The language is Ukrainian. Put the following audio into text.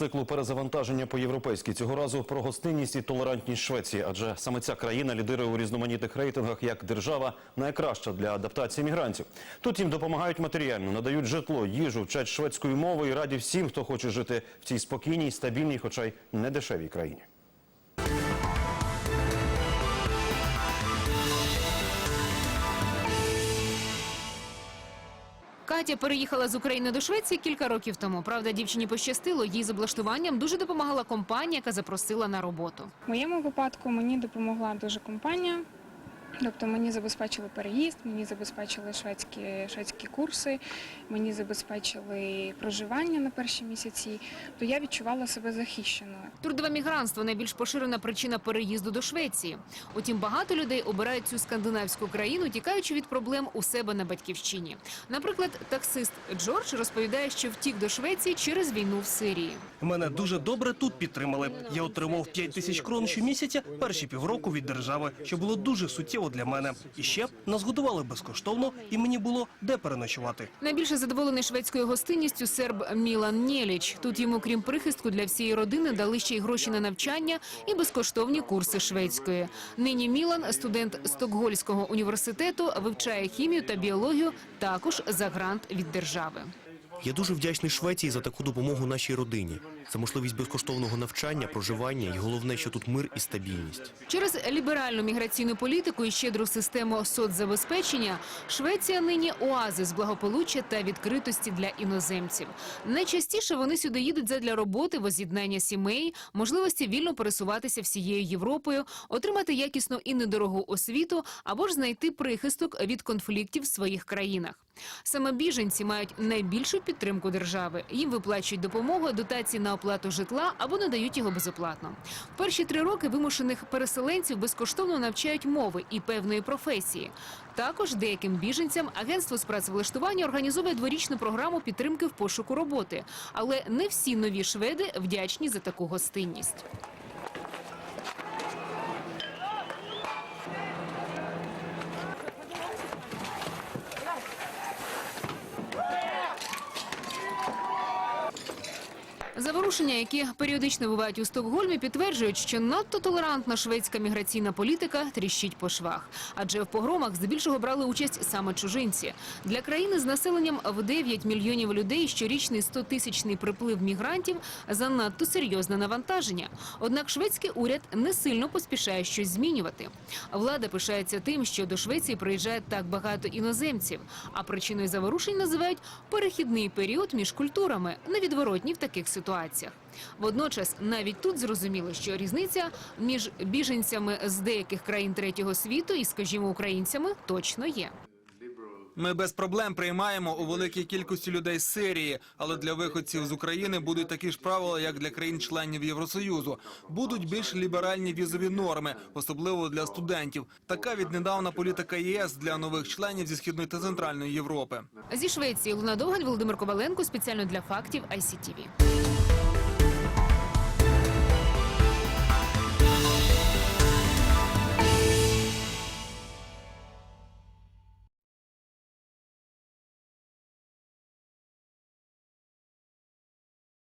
циклу перезавантаження по-європейськи. Цього разу про гостинність і толерантність Швеції, адже саме ця країна лідирує у різноманітних рейтингах як держава найкраща для адаптації мігрантів. Тут їм допомагають матеріально, надають житло, їжу, вчать шведської мовою і раді всім, хто хоче жити в цій спокійній, стабільній, хоча й недешевій країні. Катя переїхала з України до Швеції кілька років тому. Правда, дівчині пощастило. Їй з облаштуванням дуже допомагала компанія, яка запросила на роботу. В моєму випадку мені допомогла дуже компанія. Тобто мені забезпечили переїзд, мені забезпечили шведські, шведські курси, мені забезпечили проживання на перші місяці. То я відчувала себе захищеною. Трудове мігрантство найбільш поширена причина переїзду до Швеції. Утім, багато людей обирають цю скандинавську країну, тікаючи від проблем у себе на батьківщині. Наприклад, таксист Джордж розповідає, що втік до Швеції через війну в Сирії. Мене дуже добре тут підтримали. Я отримав 5 тисяч крон щомісяця перші півроку від держави, що було дуже суттєво для мене. І ще нас годували безкоштовно, і мені було де переночувати. Найбільше задоволений шведською гостинністю серб Мілан Нєліч. Тут йому, крім прихистку для всієї родини, дали ще й гроші на навчання і безкоштовні курси шведської. Нині Мілан, студент Стокгольського університету, вивчає хімію та біологію також за грант від держави. Я дуже вдячний Швеції за таку допомогу нашій родині, за можливість безкоштовного навчання, проживання і головне, що тут мир і стабільність. Через ліберальну міграційну політику і щедру систему соцзабезпечення Швеція нині оазис благополуччя та відкритості для іноземців. Найчастіше вони сюди їдуть задля роботи, воз'єднання сімей, можливості вільно пересуватися всією Європою, отримати якісну і недорогу освіту або ж знайти прихисток від конфліктів в своїх країнах. Саме біженці мають найбільшу підтримку держави. Їм виплачують допомогу, дотації на оплату житла або надають його безоплатно. В перші три роки вимушених переселенців безкоштовно навчають мови і певної професії. Також деяким біженцям агентство з працевлаштування організовує дворічну програму підтримки в пошуку роботи. Але не всі нові шведи вдячні за таку гостинність. Заворушення, які періодично бувають у Стокгольмі, підтверджують, що надто толерантна шведська міграційна політика тріщить по швах. Адже в погромах здебільшого брали участь саме чужинці. Для країни з населенням в 9 мільйонів людей щорічний 100-тисячний приплив мігрантів занадто серйозне навантаження. Однак шведський уряд не сильно поспішає щось змінювати. Влада пишається тим, що до Швеції приїжджає так багато іноземців. А причиною заворушень називають перехідний період між культурами, невідворотній в таких ситуаціях. Водночас навіть тут зрозуміло, що різниця між біженцями з деяких країн третього світу і, скажімо, українцями точно є. Ми без проблем приймаємо у великій кількості людей з Сирії, але для виходців з України будуть такі ж правила, як для країн-членів Євросоюзу. Будуть більш ліберальні візові норми, особливо для студентів. Така віднедавна політика ЄС для нових членів зі східної та центральної Європи. Зі Швеції Луна Довгань, Володимир Коваленко спеціально для фактів ICTV.